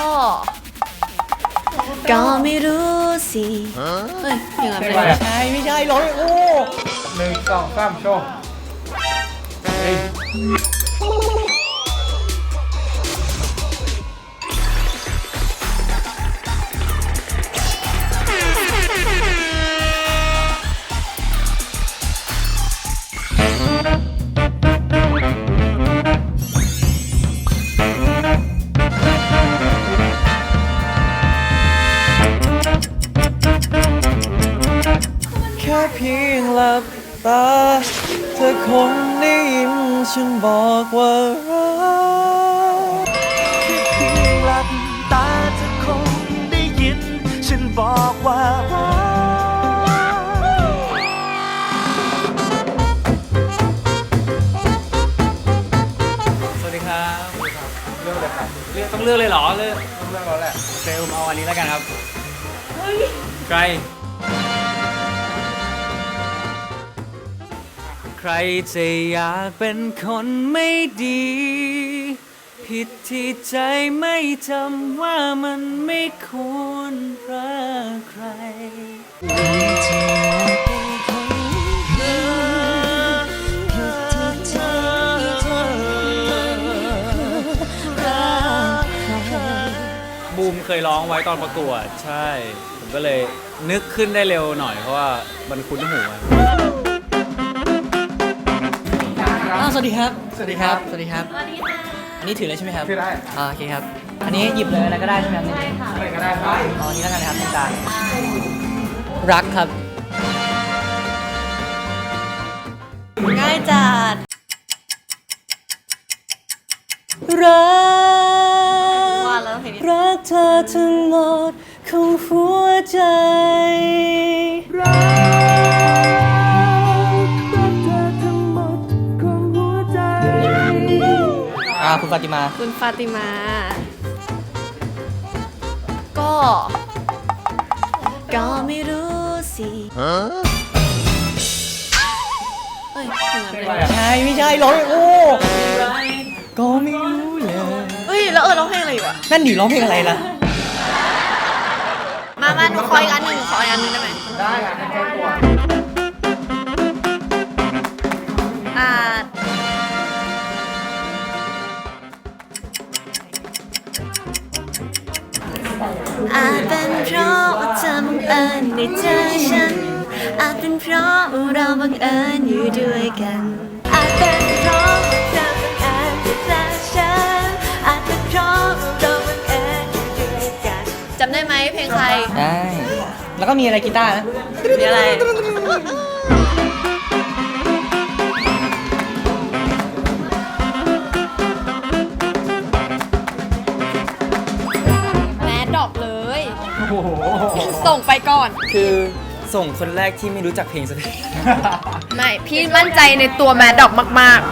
ก็ ก็ไม่รู้สิเฮ้ยเพลงอะไรไม่ใช่ไม่ใช่ร้องโอ้หนึ่งสองสามโชว์ คงได้ยินฉันบอกว่ารักแค่เพียงหลับตาเธอคงได้ยิน ฉันบอกว่ารักสวัสดีครับเรื่องอะไรครับเลือกต้องเลือกเลยเหรอเลือกเรื่องเราแหละเซลเอาอันนี้แล้วกันครับใคร ใครจะอยากเป็นคนไม่ดี ผิดที่ใจไม่จำว่ามันไม่ควรรักใครบูมเคยร้องไว้ตอนประกวด ใช่ ผมก็เลยนึกขึ้นได้เร็วหน่อยเพราะว่ามันคุ้นหูอะ อ้าวสวัสดีครับ สวัสดีครับ สวัสดีครับอันนี้ถือเลยใช่ไหมครับคือได้อ่าโอเคครับ อันนี้หยิบเลยอะไรก็ได้ใช่ไหมครับอะไรก็ได้ครับอ๋ออันนี้แล้วกันนะครับตรงกลางรักครับ ง่ายจัดรักว่าแล้วเพลงนี้ รักเธอทั้งหมดของหัวใจ ฟาติมา คุณฟาติมา ก็ ก็ไม่รู้สิเฮ้ยเพลงอะไรใช่ไม่ใช่ร้องโอ้ก็ไม่รู้เลยเฮ้ย แล้วเออร้องเพลงอะไรอยู่อะนั่นดิร้องเพลงอะไรล่ะ มามาหนูขออีกอันหนึ่งขออีกอันหนึ่งได้ไหม ได้ค่ะ อาจเป็นเพราะว่าเธอบังเอิญได้เจอฉัน อาจเป็นเพราะว่าเราบังเอิญอยู่ด้วยกัน อาจเป็นเพราะว่าเธอบังเอิญได้เจอฉัน อาจเป็นเพราะว่าเราบังเอิญอยู่ด้วยกันจำได้ไหมเพลงใคร ได้ แล้วก็มีอะไรกีตาร์นะ มีอะไร ส่งไปก่อน คือส่งคนแรกที่ไม่รู้จักเพลงสักเพลงไม่ พี่มั่นใจในตัวแมสดอกมากๆ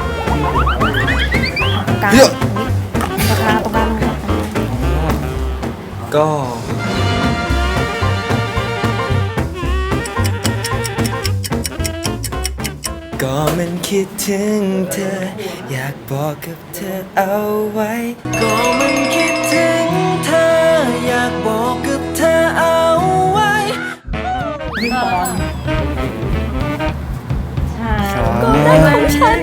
กลางตรงกลางตรงกลางก็ก็มันคิดถึงเธอ อยากบอกกับเธอเอาไว้ ก็มันคิดถึงเธอ อยากบอก ก็ได้ของฉัน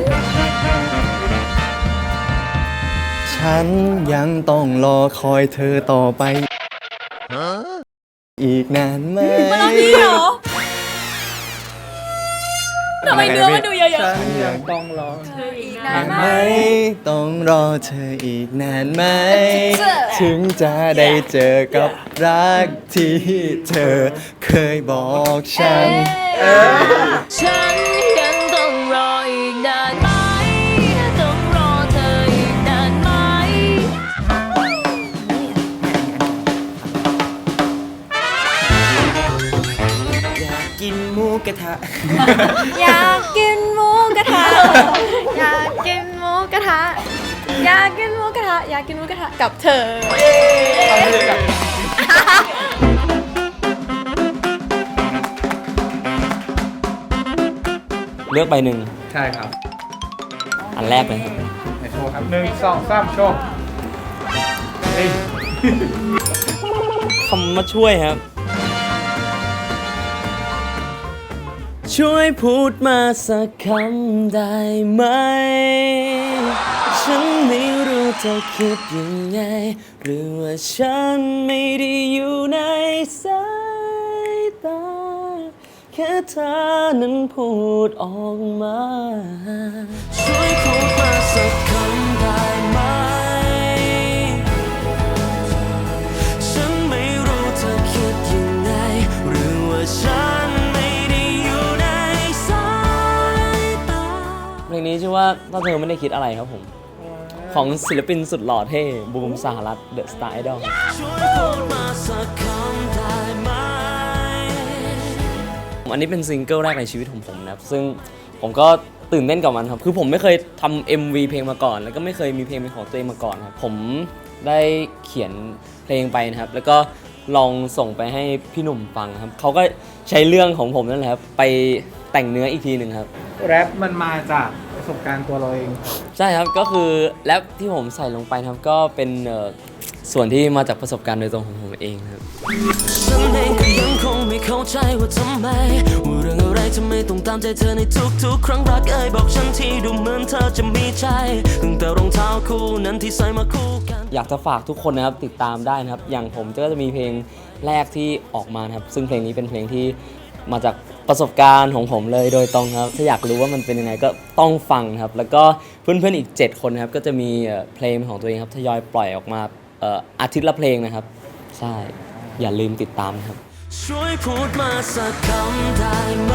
ฉันยังต้องรอคอยเธอต่อไป อีกนานไหมพี่เหรอ ทำไมเนื้อมันดูเยอะฉันยังต้องรอๆอีกนานนานไหไหมมต้องรอเธออีกนานไหม ถึงจะได้เจอกับรักที่เธอเคยบอกฉันฉัน หมูกระทะ อยากกินหมูกระทะ อยากกินหมูกระทะ อยากกินหมูกระทะ อยากกินหมูกระทะกับเธอ เลือกใบหนึ่งใช่ครับอันแรกเลยครับในโชว์ครับหนึ่งสองสามโชว์เฮ้ยคำมาช่วยครับ ช่วยพูดมาสักคำได้ไหม ฉันไม่รู้จะคิดยังไง หรือว่าฉันไม่ได้อยู่ในสายตา แค่เธอนั้นพูดออกมา ช่วยพูดมาสักคำได้ไหม ถ้าเธอไม่ได้คิดอะไรครับผม ของศิลปินสุดหล่อเท่บูมสหรัฐเดอะสตาร์ไอดอลอันนี้เป็นซิงเกิลแรกในชีวิตของผมนะครับ ซึ่งผมก็ตื่นเต้นกับมันครับ คือผมไม่เคยทำ MV เพลงมาก่อน แล้วก็ไม่เคยมีเพลงเป็นของตัวเองมาก่อนครับ ผมได้เขียนเพลงไปนะครับ แล้วก็ลองส่งไปให้พี่หนุ่มฟังครับ เขาก็ใช้เรื่องของผมนั่นแหละครับ ไปแต่งเนื้ออีกทีหนึ่งครับ แรปมันมาจาก ประสบการณ์ตัวเราเอง ใช่ครับก็คือแรปที่ผมใส่ลงไปนะครับก็เป็นเอ่อส่วนที่มาจากประสบการณ์โดยตรงของผมเองครับ ฉันเองก็ยังคงไม่เข้าใจว่าทำไม ว่าเรื่องอะไรทำไมต้องตามใจเธอในทุกๆ ครั้งรักเอ่ยบอกฉันทีดูเหมือนเธอจะมีใจ ตั้งแต่รองเท้าคู่นั้นที่ใส่มาคู่กัน อยากจะฝากทุกคนนะครับติดตามได้นะครับ อย่างผมก็จะมีเพลงแรกที่ออกมานะครับ ซึ่งเพลงนี้เป็นเพลงที่ มาจากประสบการณ์ของผมเลยโดยตรงครับ ถ้าอยากรู้ว่ามันเป็นยังไงก็ต้องฟังครับ แล้วก็เพื่อนๆอีก 7 คนนะครับ ก็จะมีเพลงของตัวเองครับทยอยปล่อยออกมาอาทิตย์ละเพลงนะครับ ใช่ อย่าลืมติดตามนะครับ ช่วยพูดมาสักคำได้ไหม